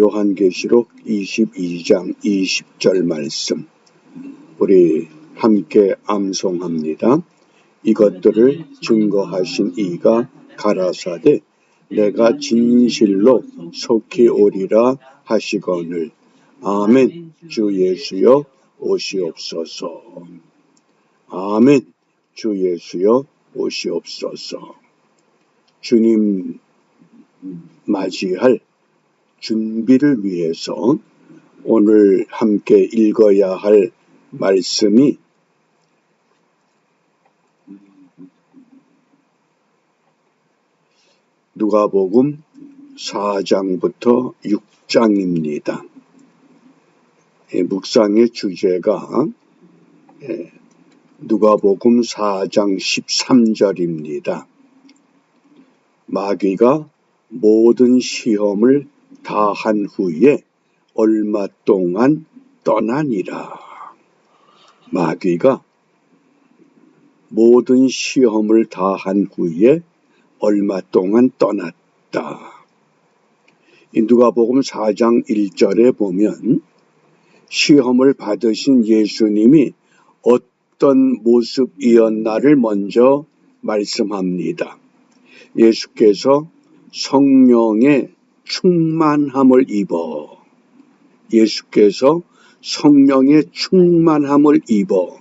요한계시록 22장 20절 말씀. 우리 함께 암송합니다. 이것들을 증거하신 이가 가라사대 내가 진실로 속히 오리라 하시거늘. 아멘. 주 예수여 오시옵소서. 아멘. 주 예수여 오시옵소서. 주님 맞이할 준비를 위해서 오늘 함께 읽어야 할 말씀이 누가복음 4장부터 6장입니다. 예, 묵상의 주제가 예, 누가복음 4장 13절입니다. 마귀가 모든 시험을 다한 후에 얼마 동안 떠나니라. 마귀가 모든 시험을 다한 후에 얼마 동안 떠났다. 이 누가복음 4장 1절에 보면 시험을 받으신 예수님이 어떤 모습이었나를 먼저 말씀합니다. 예수께서 성령의 충만함을 입어 예수께서 성령의 충만함을 입어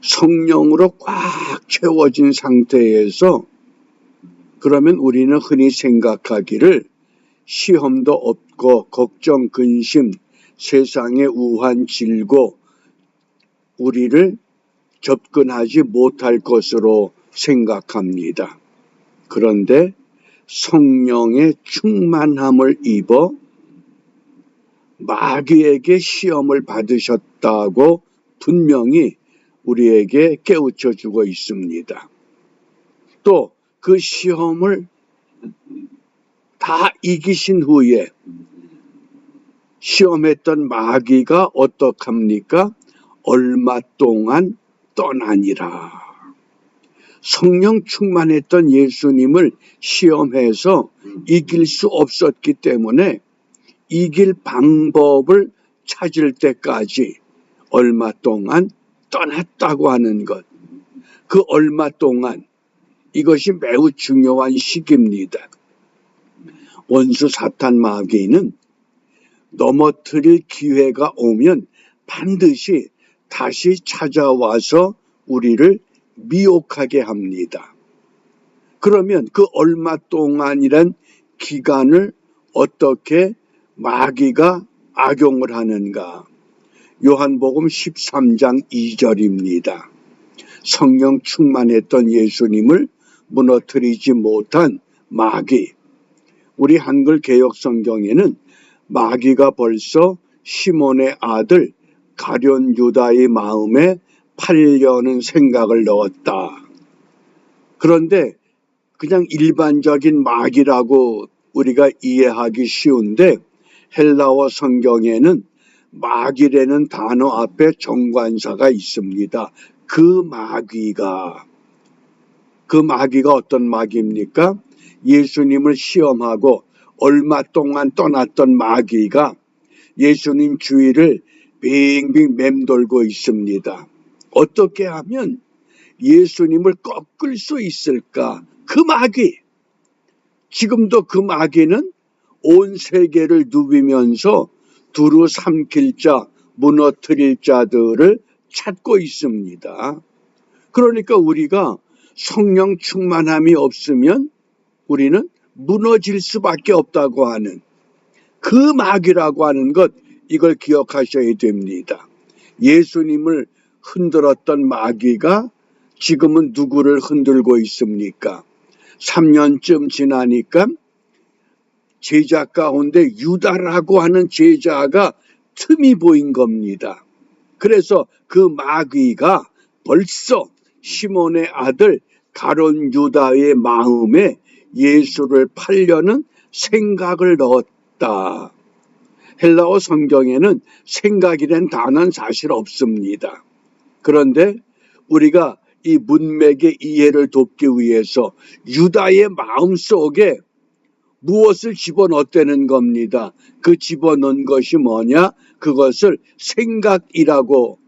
성령으로 꽉 채워진 상태에서 그러면 우리는 흔히 생각하기를 시험도 없고 걱정, 근심, 세상의 우한 질고 우리를 접근하지 못할 것으로 생각합니다. 그런데 성령의 충만함을 입어 마귀에게 시험을 받으셨다고 분명히 우리에게 깨우쳐 주고 있습니다. 또 그 시험을 다 이기신 후에 시험했던 마귀가 어떡합니까? 얼마 동안 떠나니라. 성령 충만했던 예수님을 시험해서 이길 수 없었기 때문에 이길 방법을 찾을 때까지 얼마 동안 떠났다고 하는 것. 그 얼마 동안 이것이 매우 중요한 시기입니다. 원수 사탄 마귀는 넘어뜨릴 기회가 오면 반드시 다시 찾아와서 우리를 미혹하게 합니다. 그러면 그 얼마 동안이란 기간을 어떻게 마귀가 악용을 하는가? 요한복음 13장 2절입니다. 성령 충만했던 예수님을 무너뜨리지 못한 마귀. 우리 한글 개혁 성경에는 마귀가 벌써 시몬의 아들 가련 유다의 마음에 팔려는 생각을 넣었다. 그런데 그냥 일반적인 마귀라고 우리가 이해하기 쉬운데 헬라어 성경에는 마귀라는 단어 앞에 정관사가 있습니다. 그 마귀가 그 마귀가 어떤 마귀입니까? 예수님을 시험하고 얼마 동안 떠났던 마귀가 예수님 주위를 빙빙 맴돌고 있습니다. 어떻게 하면 예수님을 꺾을 수 있을까? 그 마귀. 지금도 그 마귀는 온 세계를 누비면서 두루 삼킬 자, 무너뜨릴 자들을 찾고 있습니다. 그러니까 우리가 성령 충만함이 없으면 우리는 무너질 수밖에 없다고 하는 그 마귀라고 하는 것 이걸 기억하셔야 됩니다. 예수님을 흔들었던 마귀가 지금은 누구를 흔들고 있습니까? 3년쯤 지나니까 제자 가운데 유다라고 하는 제자가 틈이 보인 겁니다. 그래서 그 마귀가 벌써 시몬의 아들 가론 유다의 마음에 예수를 팔려는 생각을 넣었다. 헬라어 성경에는 생각이란 단어는 사실 없습니다. 그런데 우리가 이 문맥의 이해를 돕기 위해서 유다의 마음 속에 무엇을 집어넣었다는 겁니다. 그 집어넣은 것이 뭐냐? 그것을 생각이라고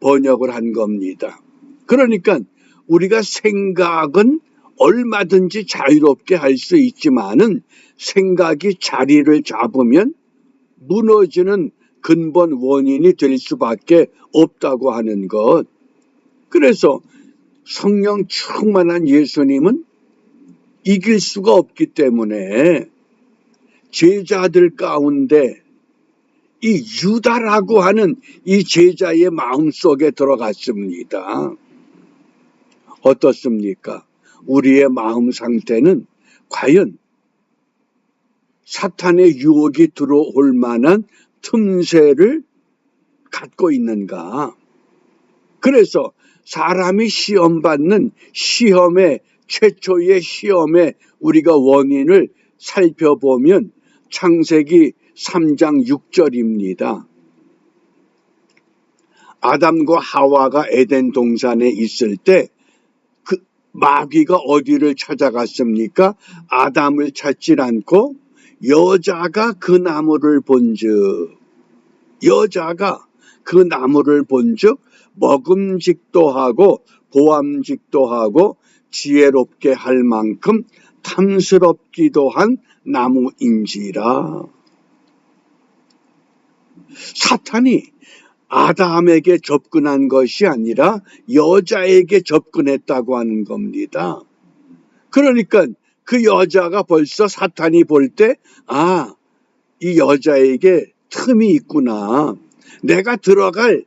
번역을 한 겁니다. 그러니까 우리가 생각은 얼마든지 자유롭게 할 수 있지만은 생각이 자리를 잡으면 무너지는 근본 원인이 될 수밖에 없다고 하는 것. 그래서 성령 충만한 예수님은 이길 수가 없기 때문에 제자들 가운데 이 유다라고 하는 이 제자의 마음 속에 들어갔습니다. 어떻습니까? 우리의 마음 상태는 과연 사탄의 유혹이 들어올 만한 틈새를 갖고 있는가? 그래서 사람이 시험 받는 시험의 최초의 시험에 우리가 원인을 살펴보면 창세기 3장 6절입니다. 아담과 하와가 에덴 동산에 있을 때 그 마귀가 어디를 찾아갔습니까? 아담을 찾질 않고 여자가 그 나무를 본즉 여자가 그 나무를 본즉 먹음직도 하고 보암직도 하고 지혜롭게 할 만큼 탐스럽기도 한 나무인지라. 사탄이 아담에게 접근한 것이 아니라 여자에게 접근했다고 하는 겁니다. 그러니까 그 여자가 벌써 사탄이 볼 때, 아, 이 여자에게 틈이 있구나. 내가 들어갈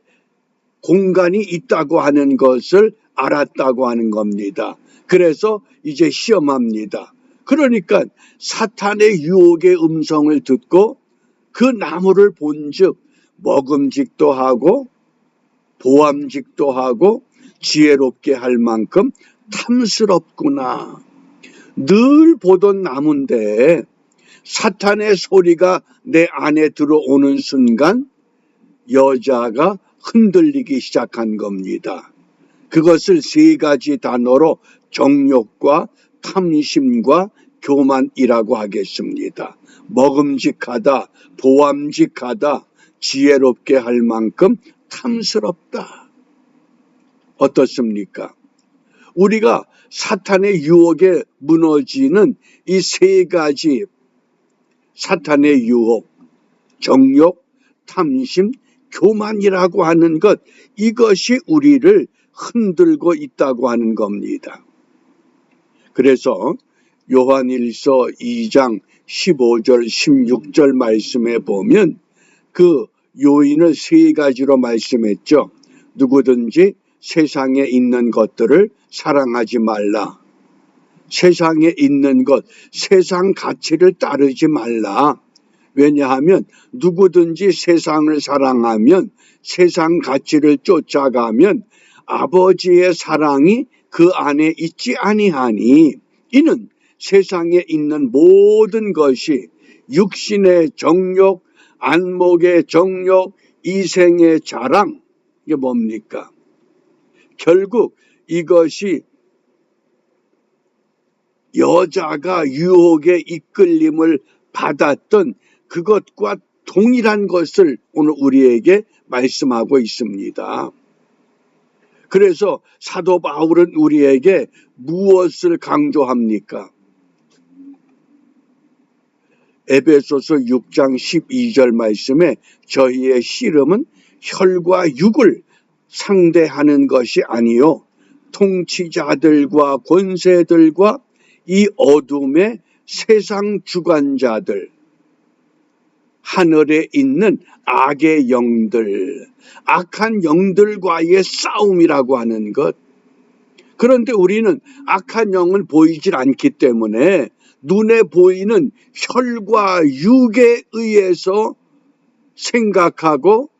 공간이 있다고 하는 것을 알았다고 하는 겁니다. 그래서 이제 시험합니다. 그러니까 사탄의 유혹의 음성을 듣고 그 나무를 본즉 먹음직도 하고 보암직도 하고 지혜롭게 할 만큼 탐스럽구나. 늘 보던 나무인데 사탄의 소리가 내 안에 들어오는 순간 여자가 흔들리기 시작한 겁니다. 그것을 세 가지 단어로 정욕과 탐심과 교만이라고 하겠습니다. 먹음직하다, 보암직하다, 지혜롭게 할 만큼 탐스럽다. 어떻습니까? 우리가 사탄의 유혹에 무너지는 이 세 가지 사탄의 유혹, 정욕, 탐심, 교만이라고 하는 것, 이것이 우리를 흔들고 있다고 하는 겁니다. 그래서 요한일서 2장 15절, 16절 말씀에 보면 그 요인을 세 가지로 말씀했죠. 누구든지 세상에 있는 것들을 사랑하지 말라. 세상에 있는 것, 세상 가치를 따르지 말라. 왜냐하면 누구든지 세상을 사랑하면 세상 가치를 쫓아가면 아버지의 사랑이 그 안에 있지 아니하니 이는 세상에 있는 모든 것이 육신의 정욕, 안목의 정욕, 이생의 자랑 이게 뭡니까? 결국 이것이 여자가 유혹의 이끌림을 받았던 그것과 동일한 것을 오늘 우리에게 말씀하고 있습니다. 그래서 사도 바울은 우리에게 무엇을 강조합니까? 에베소서 6장 12절 말씀에 저희의 씨름은 혈과 육을 상대하는 것이 아니요 통치자들과 권세들과 이 어둠의 세상 주관자들 하늘에 있는 악의 영들, 악한 영들과의 싸움이라고 하는 것. 그런데 우리는 악한 영은 보이질 않기 때문에 눈에 보이는 혈과 육에 의해서 생각하고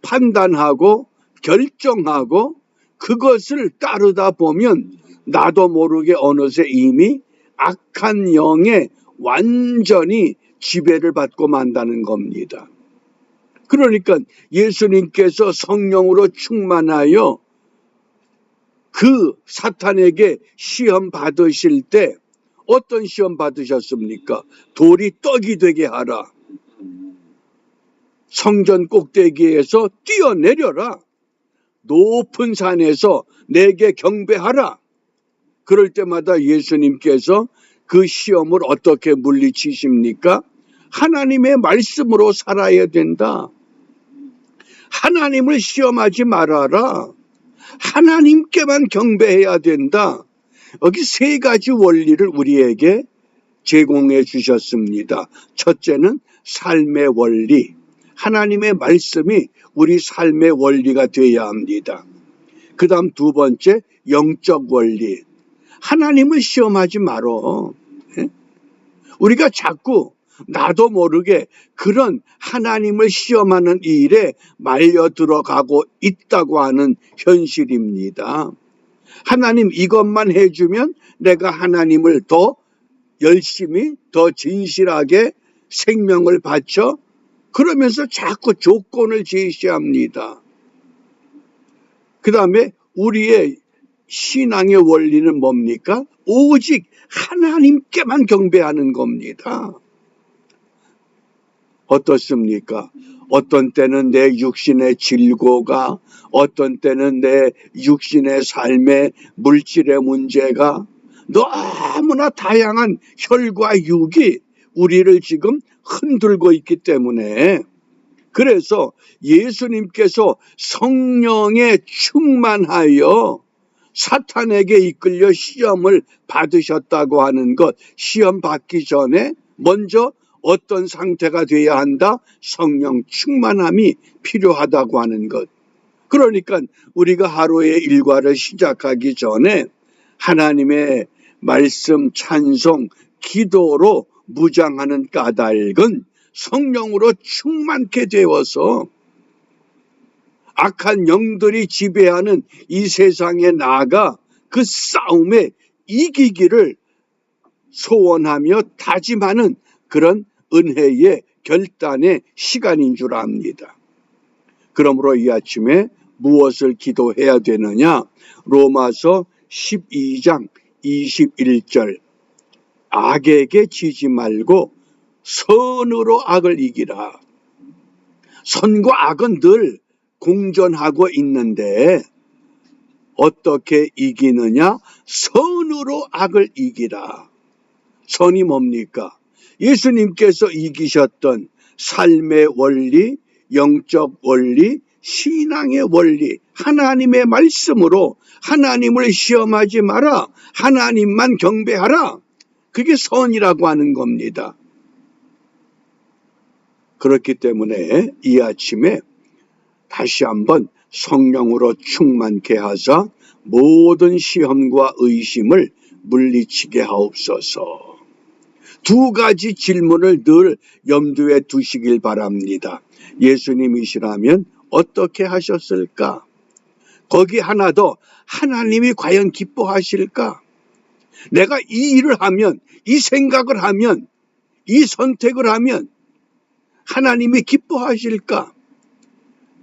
판단하고 결정하고 그것을 따르다 보면 나도 모르게 어느새 이미 악한 영에 완전히 지배를 받고 만다는 겁니다. 그러니까 예수님께서 성령으로 충만하여 그 사탄에게 시험 받으실 때 어떤 시험 받으셨습니까? 돌이 떡이 되게 하라. 성전 꼭대기에서 뛰어내려라. 높은 산에서 내게 경배하라. 그럴 때마다 예수님께서 그 시험을 어떻게 물리치십니까? 하나님의 말씀으로 살아야 된다. 하나님을 시험하지 말아라. 하나님께만 경배해야 된다. 여기 세 가지 원리를 우리에게 제공해 주셨습니다. 첫째는 삶의 원리. 하나님의 말씀이 우리 삶의 원리가 되어야 합니다. 그 다음 두 번째, 영적 원리. 하나님을 시험하지 말어. 예? 우리가 자꾸 나도 모르게 그런 하나님을 시험하는 일에 말려 들어가고 있다고 하는 현실입니다. 하나님 이것만 해주면 내가 하나님을 더 열심히, 더 진실하게 생명을 바쳐 그러면서 자꾸 조건을 제시합니다. 그 다음에 우리의 신앙의 원리는 뭡니까? 오직 하나님께만 경배하는 겁니다. 어떻습니까? 어떤 때는 내 육신의 질고가, 어떤 때는 내 육신의 삶의 물질의 문제가 너무나 다양한 혈과 육이 우리를 지금 흔들고 있기 때문에 그래서 예수님께서 성령에 충만하여 사탄에게 이끌려 시험을 받으셨다고 하는 것, 시험 받기 전에 먼저 어떤 상태가 돼야 한다? 성령 충만함이 필요하다고 하는 것. 그러니까 우리가 하루의 일과를 시작하기 전에 하나님의 말씀, 찬송, 기도로 무장하는 까닭은 성령으로 충만케 되어서 악한 영들이 지배하는 이 세상에 나아가 그 싸움에 이기기를 소원하며 다짐하는 그런 은혜의 결단의 시간인 줄 압니다. 그러므로 이 아침에 무엇을 기도해야 되느냐? 로마서 12장 21절 악에게 지지 말고 선으로 악을 이기라. 선과 악은 늘 공존하고 있는데 어떻게 이기느냐? 선으로 악을 이기라. 선이 뭡니까? 예수님께서 이기셨던 삶의 원리, 영적 원리, 신앙의 원리, 하나님의 말씀으로 하나님을 시험하지 마라. 하나님만 경배하라. 그게 선이라고 하는 겁니다. 그렇기 때문에 이 아침에 다시 한번 성령으로 충만케 하사 모든 시험과 의심을 물리치게 하옵소서. 두 가지 질문을 늘 염두에 두시길 바랍니다. 예수님이시라면 어떻게 하셨을까? 거기 하나 더 하나님이 과연 기뻐하실까? 내가 이 일을 하면, 이 생각을 하면, 이 선택을 하면 하나님이 기뻐하실까?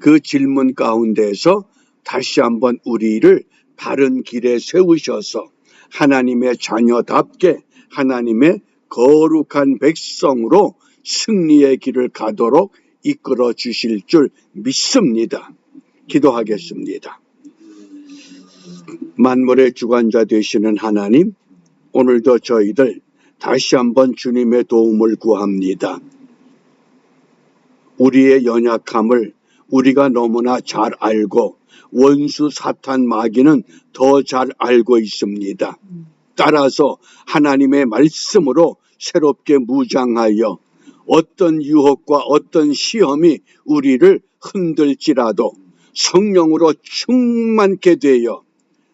그 질문 가운데서 다시 한번 우리를 바른 길에 세우셔서 하나님의 자녀답게 하나님의 거룩한 백성으로 승리의 길을 가도록 이끌어 주실 줄 믿습니다. 기도하겠습니다. 만물의 주관자 되시는 하나님, 오늘도 저희들 다시 한번 주님의 도움을 구합니다. 우리의 연약함을 우리가 너무나 잘 알고 원수 사탄 마귀는 더 잘 알고 있습니다. 따라서 하나님의 말씀으로 새롭게 무장하여 어떤 유혹과 어떤 시험이 우리를 흔들지라도 성령으로 충만케 되어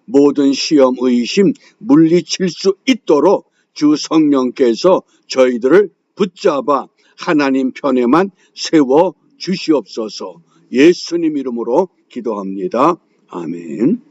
모든 시험 의심 물리칠 수 있도록 주 성령께서 저희들을 붙잡아 하나님 편에만 세워 주시옵소서 예수님 이름으로 기도합니다. 아멘.